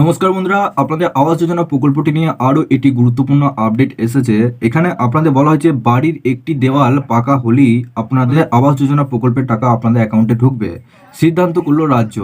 নমস্কার বন্ধুরা, আপনাদের আবাস যোজনা প্রকল্পটি নিয়ে আরও একটি গুরুত্বপূর্ণ আপডেট এসেছে। এখানে আপনাদের বলা হয়েছে, বাড়ির একটি দেওয়াল পাকা হলেই আপনাদের আবাস যোজনা প্রকল্পের টাকা আপনাদের অ্যাকাউন্টে ঢুকবে। সিদ্ধান্ত করল রাজ্য।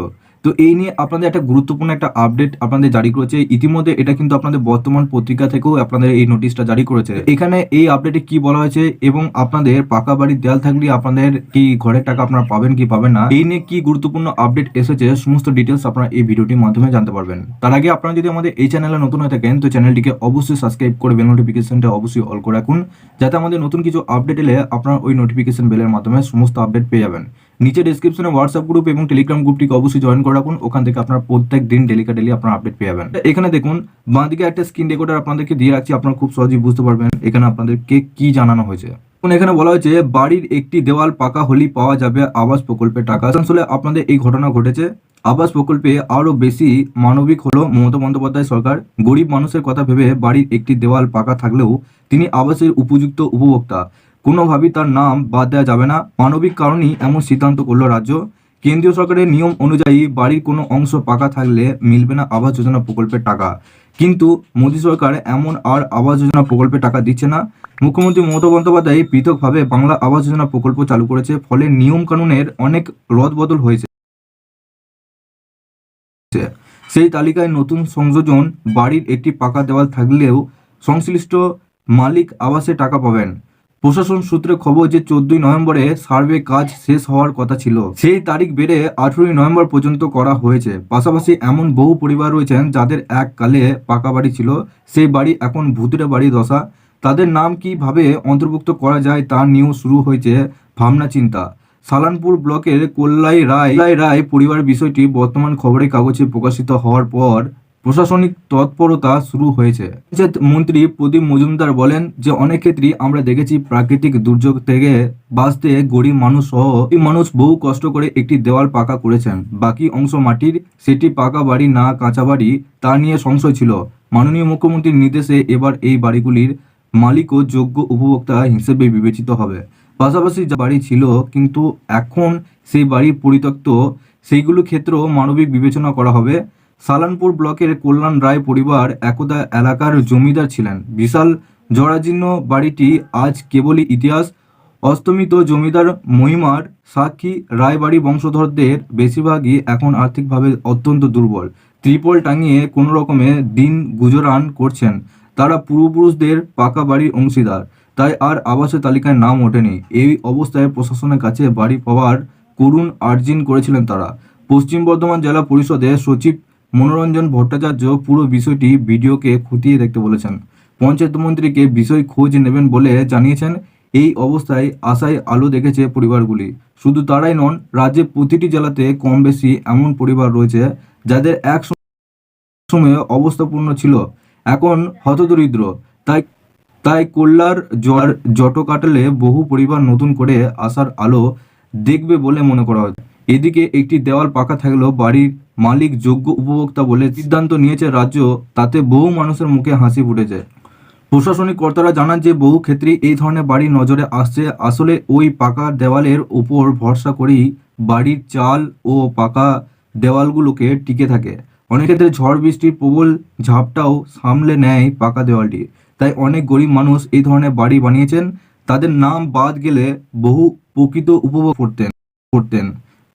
তো এই নিয়ে আপনাদের একটা গুরুত্বপূর্ণ একটা আপডেট আপনাদের জারি করেছে। ইতিমধ্যে এটা কিন্তু আপনাদের বর্তমান পত্রিকা থেকেও আপনাদের এই নোটিশটা জারি করেছে। এখানে এই আপডেটে কি বলা হয়েছে এবং আপনাদের পাকা বাড়ির দেয়াল থাকলে আপনাদের কি ঘরের টাকা আপনারা পাবেন কি পাবেন না, এই নিয়ে কি গুরুত্বপূর্ণ আপডেট এসেছে, সমস্ত ডিটেলস আপনারা এই ভিডিওটির মাধ্যমে জানতে পারবেন। তার আগে আপনারা যদি আমাদের এই চ্যানেলে নতুন হয়ে থাকেন, তো চ্যানেলটিকে অবশ্যই সাবস্ক্রাইব করে বেল নোটিফিকেশনটা অবশ্যই অল করে রাখুন, যাতে আমাদের নতুন কিছু আপডেট এলে আপনারা ওই নোটিফিকেশন বেলের মাধ্যমে সমস্ত আপডেট পেয়ে যাবেন। নিচে ডিসক্রিপশনে হোয়াটসঅ্যাপ গ্রুপ এবং টেলিগ্রাম গ্রুপটিকে অবশ্যই জয়েন করে রাখুন। ওখান থেকে আপনার প্রত্যেক দিন ডেলিকা ডেলি আপনারা আপডেট পেয়ে যাবেন। এখানে দেখুন, বাঁদিকে একটা স্ক্রিন রেকর্ডার আপনাদেরকে দিয়ে রাখছি, আপনারা খুব সহজেই বুঝতে পারবেন এখানে আপনাদেরকে কি জানানো হয়েছে। এখানে বলা হয়েছে, বাড়ির একটি দেওয়াল পাকা হলেই পাওয়া যাবে আবাস প্রকল্পের টাকা। আসলে আপনাদের এই ঘটনা ঘটেছে। আবাস প্রকল্পে আরও বেশি মানবিক হলো মমতা বন্দ্যোপাধ্যায় সরকার। গরিব মানুষের কথা ভেবে বাড়ির একটি দেওয়াল পাকা থাকলেও তিনি আবাসের উপযুক্ত উপভোক্তা। কোনোভাবেই তার নাম বাদ দেওয়া যাবে না। মানবিক কারণেই এমন সিদ্ধান্ত করল রাজ্য। কেন্দ্রীয় সরকারের নিয়ম অনুযায়ী বাড়ির কোনো অংশ পাকা থাকলে মিলবে না আবাস যোজনা প্রকল্পের টাকা। কিন্তু মোদী সরকার এমন আর আবাস যোজনা প্রকল্পের টাকা দিচ্ছে না। মুখ্যমন্ত্রী মমতা বন্দ্যোপাধ্যায় পৃথকভাবে বাংলা আবাস যোজনা প্রকল্প চালু করেছে, ফলে নিয়ম কানুনের অনেক রদবদল হয়েছে। সেই তালিকায় নতুন সংযোজন বাড়ির একটি পাকা দেওয়াল থাকলেও সংশ্লিষ্ট মালিক আবাসে টাকা পাবেন। প্রশাসন সূত্রে খবর যে চোদ্দই নভেম্বরে সার্ভে কাজ শেষ হওয়ার কথা ছিল। সেই তারিখ বেড়ে আঠেরোই নভেম্বর পর্যন্ত করা হয়েছে। পাশাপাশি এমন বহু পরিবার রয়েছেন যাদের এককালে পাকা বাড়ি ছিল। সেই বাড়ি এখন ভূতুরে বাড়ি দশা। তাদের নাম কীভাবে অন্তর্ভুক্ত করা যায় তা নিয়েও শুরু হয়েছে ভাবনা চিন্তা। সালানপুর ব্লকের কল্যাই রায় রায় পরিবার বিষয়টি বর্তমান খবরের কাগজে প্রকাশিত হওয়ার পর প্রশাসনিক তৎপরতা শুরু হয়েছে। মন্ত্রী প্রদীপ মজুমদার বলেন যে, অনেক ক্ষেত্রেই আমরা দেখেছি প্রাকৃতিক দুর্যোগ থেকে বাঁচতে গরিব মানুষ সহ এই মানুষ বহু কষ্ট করে একটি দেওয়াল পাকা করেছেন। বাকি অংশ মাটির, সেটি পাকা বাড়ি না কাঁচা বাড়ি, তা নিয়ে সংশয় ছিল। মাননীয় মুখ্যমন্ত্রীর নির্দেশে এবার এই বাড়িগুলির মালিক ও যোগ্য উপভোক্তা হিসেবে বিবেচিত হবে। পাশাপাশি যা বাড়ি ছিল, কিন্তু এখন সেই বাড়ি পরিত্যক্ত, সেইগুলো ক্ষেত্রেও মানবিক বিবেচনা করা হবে। সালানপুর ব্লকের কল্যাণ রায় পরিবার একদা এলাকার জমিদার ছিলেন। বিশাল জরাজীর্ণ বাড়িটি আজ কেবলই ইতিহাস। অস্তমিত জমিদার মহিমার সাক্ষী রায়বাড়ি বংশধরদের বেশিরভাগই এখন আর্থিকভাবে অত্যন্ত দুর্বল। ত্রিপল টাঙিয়ে কোনো রকমে দিন গুজরান করছেন। তারা পূর্বপুরুষদের পাকা বাড়ির অংশীদার। তাই আর আবাসের তালিকায় নাম ওঠেনি। এই অবস্থায় প্রশাসনের কাছে বাড়ি পাওয়ার করুণ আর্জিন করেছিলেন তারা। পশ্চিম বর্ধমান জেলা পরিষদের সচিব মনোরঞ্জন ভট্টাচার্য পুরো বিষয়টি ভিডিওকে খতিয়ে দেখতে বলেছেন। পঞ্চায়েত মন্ত্রীকে বিষয় খোঁজ নেবেন বলে জানিয়েছেন। এই অবস্থায় আশায় আলো দেখেছে পরিবারগুলি। শুধু তারাই নন রাজ্যে প্রতিটি জেলাতে কম বেশি এমন পরিবার রয়েছে যাদের এক সময়ে অবস্থাপূর্ণ ছিল। এখন হতদরিদ্র। তাই তাই কল্যার জ্বর জট কাটালে বহু পরিবার নতুন করে আসার আলো দেখবে বলে মনে করা হয়। এদিকে একটি দেওয়াল পাকা থাকলেও বাড়ির মালিক যোগ্য উপভোক্তা বলে সিদ্ধান্ত নিয়েছে রাজ্য, তাতে বহু মানুষের মুখে হাসি ফুটেছে। প্রশাসনিক কর্তারা জানান যে বহু ক্ষেত্রেই এই ধরনের বাড়ি নজরে আসছে। আসলে ওই পাকা দেওয়ালের উপর ভরসা করেই বাড়ির চাল ও পাকা দেওয়ালগুলোকে টিকে থাকে। অনেক ক্ষেত্রে ঝড়, বৃষ্টির প্রবল ঝাপটাও সামলে নেয় পাকা দেওয়ালটি। তাই অনেক গরিব মানুষ এই ধরনের বাড়ি বানিয়েছেন। তাদের নাম বাদ গেলে বহু প্রকৃত উপভোগ করতেন। করতেন।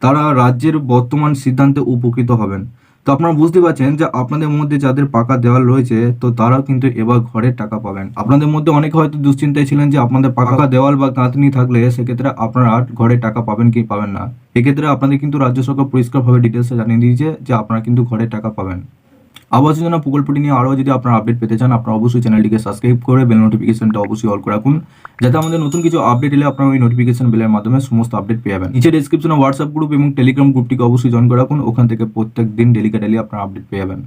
তারা রাজ্যের বর্তমান সিদ্ধান্তে উপকৃত হবেন। তো আপনারা বুঝতে পারছেন যে আপনাদের মধ্যে যাদের পাকা দেওয়াল রয়েছে তো তারা কিন্তু এবার ঘরের টাকা পাবেন। আপনাদের মধ্যে অনেকে হয়তো দুশ্চিন্তায় ছিলেন যে আপনাদের পাকা দেওয়াল বা গাঁথনি থাকলে সেক্ষেত্রে আপনারা ঘরে টাকা পাবেন কি পাবেন না। এক্ষেত্রে আপনাদের কিন্তু রাজ্য সরকার পরিষ্কারভাবে ডিটেলসে জানিয়ে দিয়েছে যে আপনারা কিন্তু ঘরে টাকা পাবেন। আবাস যোজনা প্রকল্পটি নিয়ে আরও যদি আপনারা আপডেট পেতে চান, আপনারা অবশ্যই চ্যানেলটিকে সাবস্ক্রাইব করে বেল নোটিফিকেশনটা অবশ্যই অল করে রাখুন। যাতে আমাদের নতুন কিছু আপডেট এলে আপনারা ওই নোটিফিকেশন বেলের মাধ্যমে সমস্ত আপডেট পেয়ে যাবেন। নিচে ডিসক্রিপশনে হোয়াটসঅ্যাপ গ্রুপ এবং টেলিগ্রাম গ্রুপটিকে অবশ্যই জয়েন করে রাখুন। ওখান থেকে প্রত্যেক দিন ডেলিকেটালি ডেলি আপনারা আপডেট পেয়ে যাবেন।